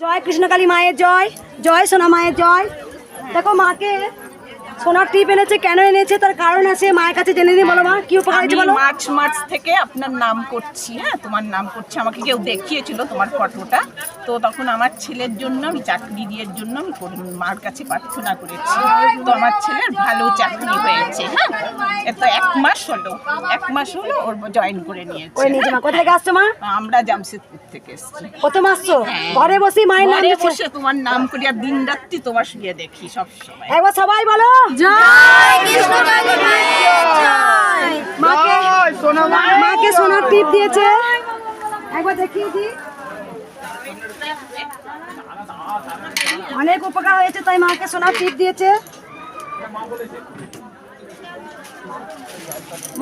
জয় কৃষ্ণকালী মায়ের জয় জয় সোনা মায়ের জয়। দেখো মাকে সোনার টিপ এনেছে কেন এনেছে তার কারণ আছে মায়ের কাছে জেনে নিয়ে বলো মা কি উপকার হয়েছে বলো? মার্চ মার্চ থেকে আপনার নাম করছি হ্যাঁ তোমার নাম করছি আমাকে কেউ দেখিয়েছিল তোমার ফটোটা তো তখন আমার ছেলের জন্য আমি চাকরি দিয়ে জন্য আমি মার কাছে প্রার্থনা করেছি তো আমার ছেলের ভালো চাকরি হয়েছে হ্যাঁ এত এক মাস হলো এক মাস হলো ওর জয়েন করে নিয়েছে করে নিয়েছে মা কোথা আসছো মা? আমরা জামশেদপুর থেকে এসেছি। প্রথম আসছো? ঘরে বসে মায়ের নাম বসে তোমার নাম করি আর দিন রাত্রি তোমার শুয়ে দেখি সব সময় একবার সবাই বলো। মাকে মাকে। সোনার টিপ দিয়েছে। একবার দেখিয়ে দি। অনেক উপকার হয়েছে তাই মাকে সোনার টিপ দিয়েছে।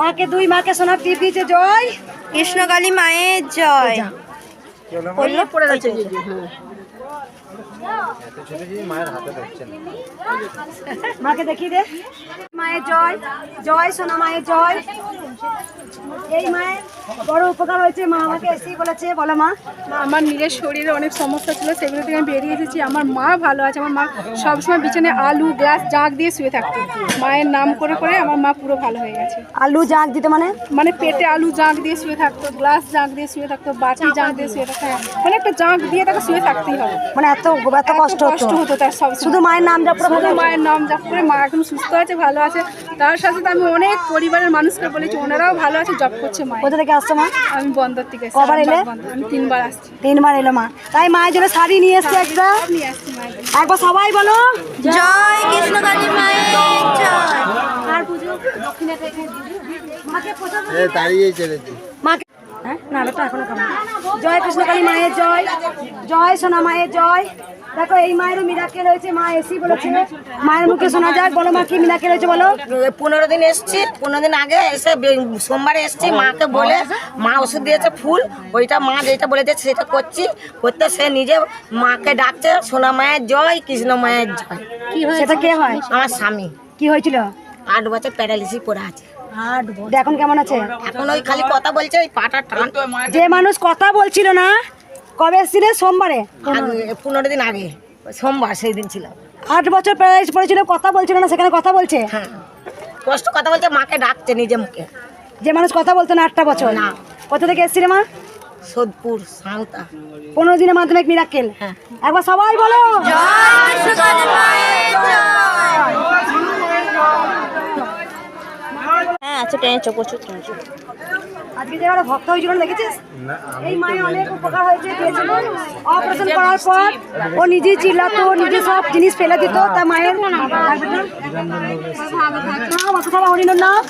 মাকে দুই মাকে সোনার টিপ দিয়েছে। জয়। কৃষ্ণকালী মায়ের জয়। পড়ে রয়েছে মাকে দেখিয়ে দে। মায়ের জয় জয় সোনা মায়ের জয়। এই মায়ের বড় উপকার হয়েছে মা আমাকে এসেই বলেছে বলো মা। আমার নিজের শরীরে অনেক সমস্যা ছিল সেগুলো থেকে আমি বেরিয়ে এসেছি। আমার মা ভালো আছে আমার মা সবসময় বিছানে আলু গ্লাস জাগ দিয়ে শুয়ে থাকতো। মায়ের নাম করে করে আমার মা পুরো ভালো হয়ে গেছে। আলু জাগ দিতে মানে? মানে পেটে আলু জাগ দিয়ে শুয়ে থাকতো গ্লাস জাগ দিয়ে শুয়ে থাকতো বাটি জাগ দিয়ে শুয়ে থাকতো হ্যাঁ, মানে একটা জাগ দিয়ে তাকে শুয়ে থাকতেই হবে। মানে এত এত কষ্ট কষ্ট হতো তার সব শুধু মায়ের নাম জপ করে শুধু মায়ের নাম জপ করে মা এখন সুস্থ আছে ভালো আছে। তার সাথে সাথে আমি অনেক পরিবারের মানুষকে বলেছি ওনারাও ভালো আছে জব করছে মা কোথা থেকে আসছো মা? আমি বন্দর থেকে কবার এলে? আমি তিনবার আসছি। তিনবার এলো মা। তাই মায়ের জন্য শাড়ি নিয়ে এসছে একটা? জন্য। একবার সবাই বলো। জয় কৃষ্ণকালী মায়ের জয়। আর পুজো দক্ষিণাটা এখানে দিয়ে দিই। মাকে প্রসাদ দাঁড়িয়ে চলেছি হ্যাঁ? না এখনও জয় কৃষ্ণকালী মায়ের জয়। জয় সোনা মায়ের জয়। দেখো এই মায়েরও মিরাকেল হয়েছে মা এসি বলেছে। মায়ের মুখে শোনা যাক বলো মা কি মিরাকেল হয়েছে বলো। পনেরো দিন এসছি পনেরো দিন আগে এসে সোমবারে এসছি মাকে বলে মা ওষুধ দিয়েছে ফুল ওইটা মা যেটা বলে দিয়েছে সেটা করছি করতে সে নিজে মাকে ডাকছে সোনা মায়ের জয় কৃষ্ণ মায়ের জয়। সেটা কে হয়? আমার স্বামী। কি হয়েছিল? আট বছর প্যারালিসিস পড়ে আছে। এখন কেমন আছে? এখন ওই খালি কথা বলছে ওই পাটা টান। যে মানুষ কথা বলছিল না কবে এসেছিলে? সোমবারে। পনেরো দিন আগে সোমবার সেই দিন ছিল। আট বছর প্যারালাইজ পড়েছিল কথা বলছিল না সেখানে কথা বলছে? হ্যাঁ। কষ্ট কথা বলছে মাকে ডাকছে নিজে মুখে। যে মানুষ কথা বলতো না আটটা বছর? না। কোথা থেকে এসেছিলে মা? সোদপুর সাঁওতা পনেরো দিনের মাধ্যমিক মিরাকেল হ্যাঁ। একবার সবাই বলো। জয়। আচ্ছা টেনেছো প্রচুর টেনেছো আজকে যে একটা ভক্ত হয়েছিল না দেখেছিস এই মায়ের অনেক উপকার হয়েছে অপারেশন করার পর ও চিল্লাতো নিজে সব জিনিস ফেলে দিত তা মায়ের সবাই হরিণ নাম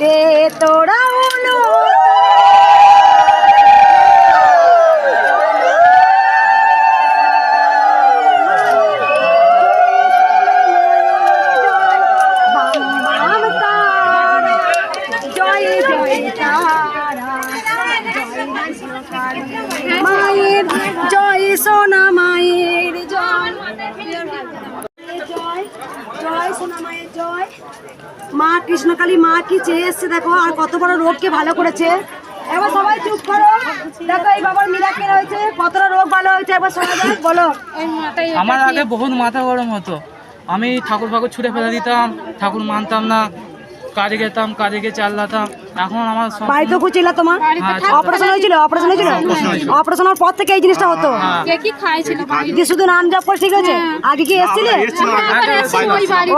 দে তোরা হলো বাম বাম তারা, জয় জয় তারা, মায়ের জয় সোনা মায়ের জয় জয় কালী মা কৃষ্ণকালী, মা কি চেয়ে এসছে দেখো, আর কত বড় রোগকে ভালো করেছে। এবার সবাই চুপ করো। দেখো, এই বাবার মিরাকেল হয়েছে কতটা রোগ ভালো হয়েছে? একবার সবাই বলো। আমার আগে বহুত মাথা গরম হতো। আমি ঠাকুর ফাকুর ছুটে ফেলে দিতাম, ঠাকুর মানতাম না। কাজে যেতাম কাজে গিয়ে চালাতাম এখন আমার বাড়িতে খুঁজছিল তোমার? অপারেশন হয়েছিল অপারেশন হয়েছিল? অপারেশন হওয়ার পর থেকে এই জিনিসটা হতো। কে কি খাইছিল যে শুধু নাম জপ করে ঠিক আছে আগে কি এসেছিলে?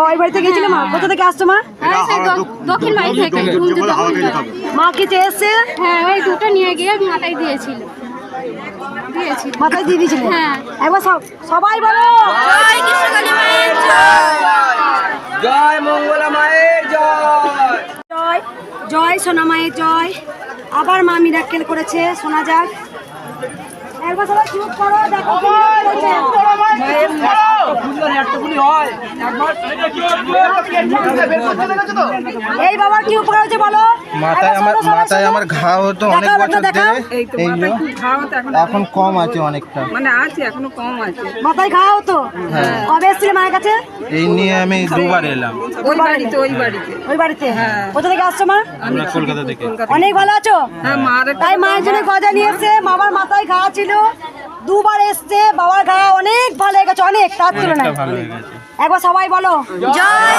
ওই বাড়িতে গেছিলে মা? কোথা থেকে আসছো মা? দক্ষিণ বাড়ি থেকে। মা কি চেয়ে এসছে? হ্যাঁ ওই দুটো নিয়ে গিয়ে মাথায় দিয়েছিল। দিয়েছিল। মাথায় দিয়ে দিয়েছিলে? হ্যাঁ। একবার সবাই বলো জয় কৃষ্ণকালী মায়ের জয় জয় মঙ্গলা মায়ের জয় জয় জয় সোনা মায়ের জয়। আবার মা মিরাক্কেল করেছে শোনা যাক। একবার সবাই চুপ করো দেখো কি miracle হয়েছে। এই বাবার কি উপকার হয়েছে বলো? মাথায় আমার মাথায় আমার ঘা হতো অনেক বছর ধরে। এখন কম আছে অনেকটা। মানে আছে এখনও কম আছে। মাথায় খাওয়া হতো? কবে এসেছিলে মায়ের কাছে? এই নিয়ে আমি দুবার এলাম। ওই বাড়িতে ওই বাড়িতে। ওই বাড়িতে? কোথা থেকে আসছো মা? আমরা কলকাতা থেকে। অনেক ভালো আছো? হ্যাঁ মার তাই মায়ের জন্য গজা নিয়ে এসছে। বাবার মাথায় ঘা ছিল। দুবার এসছে। বাবার গা অনেক ভালো হয়ে গেছে অনেক তার তুলনায়। অনেকটা ভালো হয়ে গেছে। একবার সবাই বলো। জয়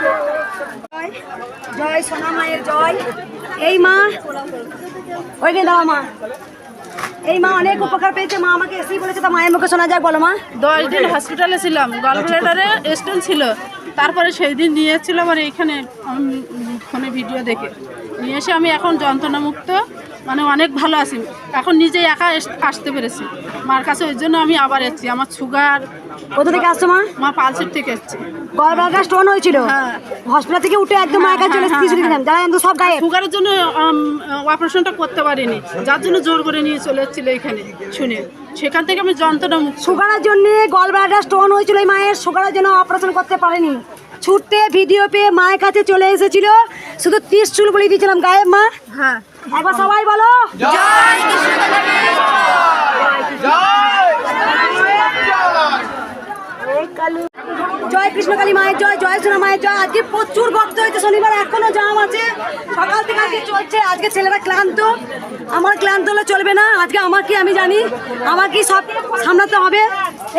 জয় জয় সোনা মায়ের জয়। এই মা ওইখানে দাও মা। এই মা অনেক উপকার পেয়েছে মা আমাকে এসেই বলেছে তা মায়ের মুখে শোনা যাক বলো মা। দশ দিন হসপিটালে ছিলাম গলব্লাডারে স্টোন ছিল। তারপরে সেই দিন নিয়ে এসেছিলাম আর এইখানে ফোনে ভিডিও দেখে। নিয়ে এসে আমি এখন যন্ত্রণামুক্ত। মানে অনেক ভালো আছি। এখন নিজে একা আসতে পেরেছি। মার কাছে ওই জন্য আমি আবার এসেছি। আমার সুগার কোথা থেকে আসছো মা? মা পালসির থেকে এসেছি। গলবাগা স্টোন হয়েছিল? হ্যাঁ। হসপিটাল থেকে উঠে একদম কাছে চলে এসেছি যারা কিন্তু সব গায়ে সুগারের জন্য অপারেশনটা করতে পারিনি। যার জন্য জোর করে নিয়ে চলে এসেছিল এখানে শুনে। সেখান থেকে আমি যন্ত্রণামুক্ত। সুগারের জন্য গলব্লাডার স্টোন হয়েছিল এই মায়ের। সুগারের জন্য অপারেশন করতে পারেনি। ছুটতে ভিডিও পেয়ে মায়ের কাছে চলে এসেছিল। শুধু ত্রিশ চুল বলে দিয়েছিলাম গায়ে মা। হ্যাঁ। একবার সবাই বলো। জয় কৃষ্ণ কালী মায়ের জয় জয় সোনা মায়ের জয়। আজকে প্রচুর ভক্ত হয়েছে, শনিবার এখনও জাম আছে। সকাল থেকে আজকে চলছে, আজকে ছেলেরা ক্লান্ত। আমার ক্লান্ত হলে চলবে না, আজকে আমাকে আমি জানি। আমাকে সব সামলাতে হবে?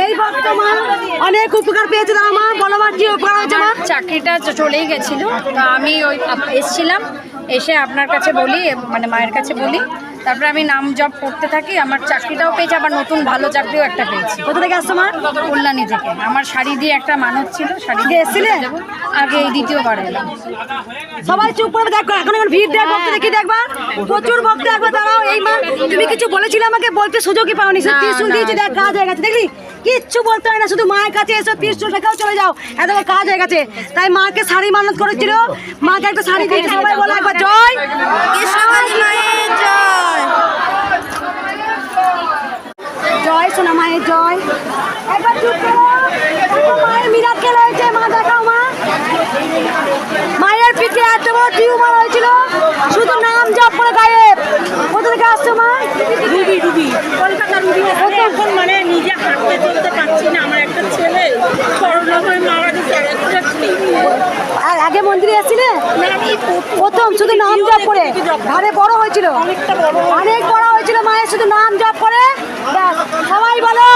এই ভক্ত মা অনেক উপকার পেয়েছে তারা মা বলো মা কি উপকার হয়েছে মা? চাকরিটা চলেই গেছিল, তো আমি ওই এসছিলাম, এসে আপনার কাছে বলি মানে মায়ের কাছে বলি। তারপরে আমি নাম জব করতে থাকি আমার চাকরিটাও পেয়েছি আবার নতুন ভালো চাকরিও একটা পেয়েছি। কোথা থেকে আসছো মা? কল্যাণী থেকে। আমার শাড়ি দিয়ে একটা মানত ছিল শাড়ি দিয়ে এসছিলে? আগে এই দ্বিতীয়বার এলাম। সবাই চুপ করে দেখো এখন এখন ভিড় দেখ ভক্ত দেখি দেখবা? প্রচুর ভক্ত একবার দাঁড়াও এই মা তুমি কিছু বলেছিলে আমাকে? বলতে সুযোগই পাওনি না, দিয়েছি দেখ কাজ হয়ে গেছে দেখলি? কিচ্ছু বলতে হয় না শুধু মায়ের কাছে এসো ত্রিশুল রেখেও চলে যাও এত কাজ হয়ে গেছে। তাই মাকে শাড়ি মানত করেছিল মাকে একটা শাড়ি দিয়েছে সবাই বলো একবার জয় কৃষ্ণকালী মায়ের জয় জয় সোনা মায়ের জয় একবার চুপ করো দেখো মায়ের মিরাক্কেল হয়েছে মা দেখাও মা মায়ের পিঠে এত বড় টিউমার হয়েছিল। শুধু নাম জপ করে গায়েব। কোথা থেকে আসছো মা? Ruby Ruby. কলকাতা রুবি এখন মানে নিজে হাঁটতে চলতে পারছি না। আমার একটা ছেলে করোনা হয়ে মারা গেছে আর আগে মন্দিরে এসেছিলে? প্রথম শুধু নাম জপ করে ঘরে বড় হয়েছিল। অনেক বড় হয়েছিল মায়ের শুধু নাম জপ করে সবাই বলে।